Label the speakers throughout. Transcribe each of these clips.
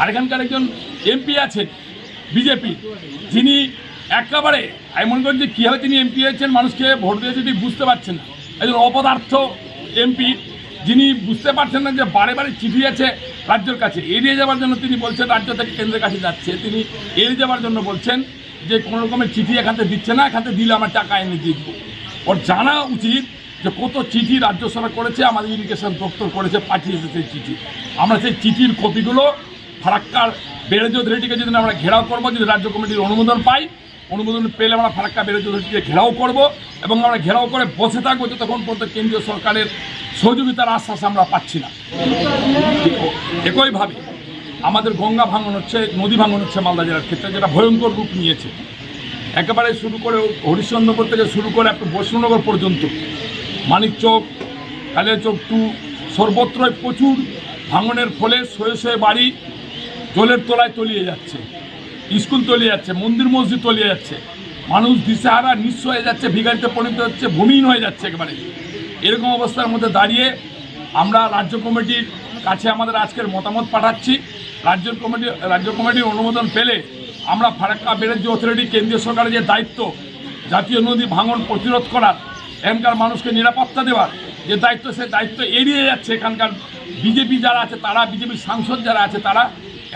Speaker 1: আর এখানকার একজন এমপি আছেন, বিজেপি। যিনি একেবারে, আমি মনে করি যে কীভাবে তিনি এমপি হয়েছেন, মানুষকে ভোট দিয়ে যদি বুঝতে পারছেন না। একজন অপদার্থ এমপি, যিনি বুঝতে পারছেন না যে বারে বারে চিঠি আছে রাজ্যের কাছে। এড়িয়ে যাওয়ার জন্য তিনি বলছেন, রাজ্য থেকে কেন্দ্রের কাছে যাচ্ছে। তিনি এড়িয়ে যাওয়ার জন্য বলছেন যে কোনো রকমের চিঠি এখান দিচ্ছে না এখান দিলে আমার টাকা এনে দিয়ে দিব। ওর জানা উচিত যে কত চিঠি রাজ্য সরকার করেছে, আমাদের ইরিগেশন দপ্তর করেছে, পাঠিয়েছে সেই চিঠি। আমরা সেই চিঠির কপিগুলো ফারাক্কার বেড়েজ অথরিটিকে যদি আমরা ঘেরাও করব, যদি রাজ্য কমিটির অনুমোদন পাই, অনুমোদন পেলে আমরা ফারাক্কা বেড়েজ অথরিটিকে ঘেরাও করব এবং আমরা ঘেরাও করে বসে থাকব যতক্ষণ পর্যন্ত কেন্দ্রীয় সরকারের সহযোগিতার আশ্বাস আমরা পাচ্ছি না। একইভাবে আমাদের গঙ্গা ভাঙন হচ্ছে, নদী ভাঙন হচ্ছে মালদা জেলার ক্ষেত্রে, যেটা ভয়ঙ্কর রূপ নিয়েছে। একেবারে শুরু করে হরিশ্চন্দ্রপুর থেকে শুরু করে একটু বৈষ্ণবনগর পর্যন্ত মানিকচক কালিয়াচক টু, সর্বত্রই প্রচুর ভাঙনের ফলে শয়ে শয়ে বাড়ি জলের তলায় তলিয়ে যাচ্ছে, স্কুল তলিয়ে যাচ্ছে, মন্দির মসজিদ তলিয়ে যাচ্ছে। মানুষ দিশেহারা, নিঃস্ব হয়ে যাচ্ছে ভিগারিতে পরিণত হচ্ছে, ভূমিহীন হয়ে যাচ্ছে একেবারে। এরকম অবস্থার মধ্যে দাঁড়িয়ে আমরা রাজ্য কমিটির কাছে আমাদের আজকের মতামত পাঠাচ্ছি। রাজ্য কমিটি, রাজ্য কমিটির অনুমোদন পেলে আমরা ফারাক্কা ব্যারেজ অথরিটি, কেন্দ্রীয় সরকারের যে দায়িত্ব, জাতীয় নদী ভাঙন প্রতিরোধ করার, এখানকার মানুষকে নিরাপত্তা দেওয়ার, যে দায়িত্ব, সে দায়িত্ব এড়িয়ে যাচ্ছে এখানকার বিজেপি যারা আছে, তারা, বিজেপির সাংসদ যারা আছে, তারা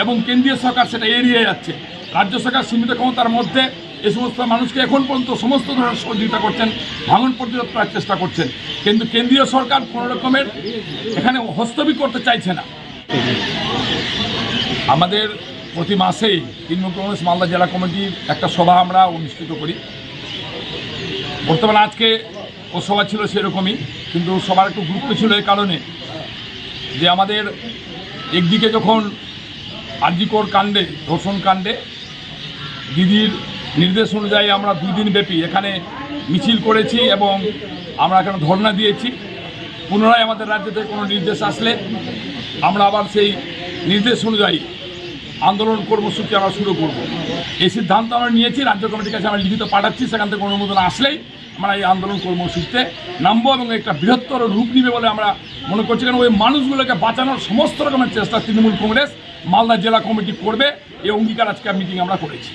Speaker 1: এবং কেন্দ্রীয় সরকার সেটা এড়িয়ে যাচ্ছে। রাজ্য সরকার সীমিত ক্ষমতার মধ্যে এ সমস্ত মানুষকে এখন পর্যন্ত সমস্ত ধরনের সহযোগিতা করছেন, ভাঙন প্রতিরোধ করার চেষ্টা করছেন। কিন্তু কেন্দ্রীয় সরকার কোনো রকমের এখানে হস্তবি করতে চাইছে না। আমাদের প্রতি মাসেই তৃণমূল কংগ্রেস মালদা জেলা কমিটির একটা সভা আমরা অনুষ্ঠিত করি। বর্তমানে আজকে ও সভা ছিল সেরকমই, কিন্তু সবার একটু গুরুত্ব ছিল এই কারণে যে আমাদের একদিকে যখন আর্যিকর কাণ্ডে, ধর্ষণ কাণ্ডে দিদির নির্দেশ অনুযায়ী আমরা দুই দিন ব্যাপী এখানে মিছিল করেছি এবং আমরা এখানে ধর্ণা দিয়েছি। পুনরায় আমাদের রাজ্য থেকে কোনো নির্দেশ আসলে আমরা আবার সেই নির্দেশ অনুযায়ী আন্দোলন কর্মসূচি আমরা শুরু করব। এই সিদ্ধান্ত আমরা নিয়েছি, রাজ্য কমিটির কাছে আমরা লিখিত পাঠাচ্ছি, সেখান থেকে অনুমোদন আসলেই আমরা এই আন্দোলন কর্মসূচিতে নামবো এবং একটা বৃহত্তর রূপ নিবে বলে আমরা মনে করছি। কারণ ওই মানুষগুলোকে বাঁচানোর সমস্ত রকমের চেষ্টা তৃণমূল কংগ্রেস মালদা জেলা কমিটি করবে এই অঙ্গীকার আজকে মিটিং আমরা করেছি।